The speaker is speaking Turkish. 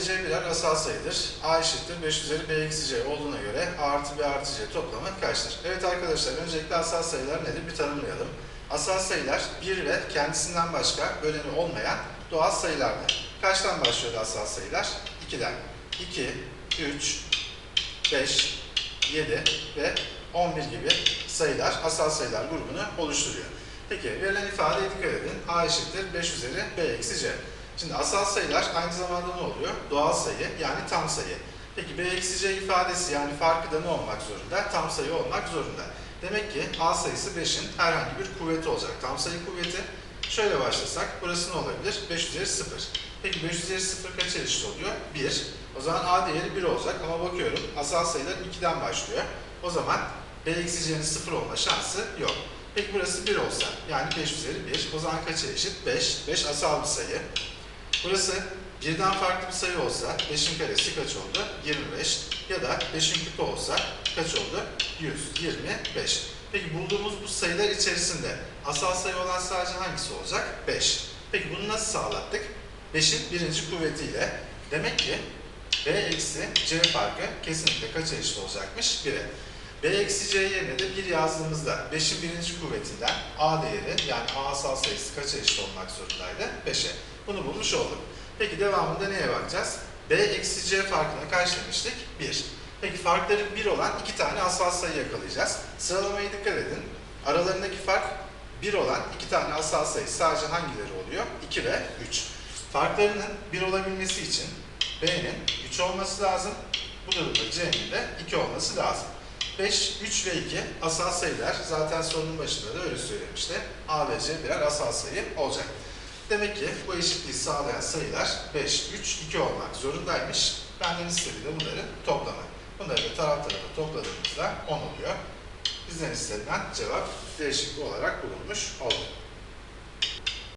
C birer asal sayıdır. A eşittir 5 üzeri B eksi C olduğuna göre A artı B artı C toplamı kaçtır? Evet arkadaşlar öncelikle asal sayılar nedir bir tanımlayalım. Asal sayılar 1 ve kendisinden başka böleni olmayan doğal sayılardır. Kaçtan başlıyordu asal sayılar? 2'den. 2, 3, 5, 7 ve 11 gibi sayılar asal sayılar grubunu oluşturuyor. Peki verilen ifadeye dikkat edin. A eşittir 5 üzeri B eksi C. Şimdi asal sayılar aynı zamanda ne oluyor? Doğal sayı yani tam sayı. Peki B eksi C ifadesi yani farkı da ne olmak zorunda? Tam sayı olmak zorunda. Demek ki A sayısı 5'in herhangi bir kuvveti olacak. Tam sayı kuvveti. Şöyle başlasak burası ne olabilir? 5 üzeri 0. Peki 5 üzeri 0 kaça eşit oluyor? 1. O zaman A değeri 1 olacak ama bakıyorum asal sayılar 2'den başlıyor. O zaman B eksi C'nin 0 olma şansı yok. Peki burası 1 olsa yani 5 üzeri 1 o zaman kaça eşit? 5. 5 asal bir sayı. Burası birden farklı bir sayı olsa 5'in karesi kaç oldu? 25. Ya da 5'in küpü olsa kaç oldu? 125. Peki bulduğumuz bu sayılar içerisinde asal sayı olan sadece hangisi olacak? 5. Peki bunu nasıl sağlattık? 5'in birinci kuvvetiyle. Demek ki B eksi C farkı kesinlikle kaça eşit olacakmış? 1'e. B eksi C yerine de 1 yazdığımızda 5'in birinci kuvvetinden A değeri yani A asal sayısı kaça eşit olmak zorundaydı? 5'e. Bunu bulmuş olduk. Peki devamında neye bakacağız? B eksi C farkına kaç demiştik? 1. Peki farkları 1 olan iki tane asal sayı yakalayacağız. Sıralamaya dikkat edin. Aralarındaki fark 1 olan iki tane asal sayı sadece hangileri oluyor? 2 ve 3. Farklarının 1 olabilmesi için B'nin 3 olması lazım. Bu durumda C'nin de 2 olması lazım. 5, 3 ve 2 asal sayılar. Zaten sorunun başında da öyle söylemişti. A ve C birer asal sayı olacak. Demek ki bu eşitliği sağlayan sayılar 5, 3, 2 olmak zorundaymış. Benden istediği de bunların toplamı. Bunları da taraf tarafa topladığımızda 10 oluyor. Bizden istenilen cevap değişiklik olarak bulunmuş oldu.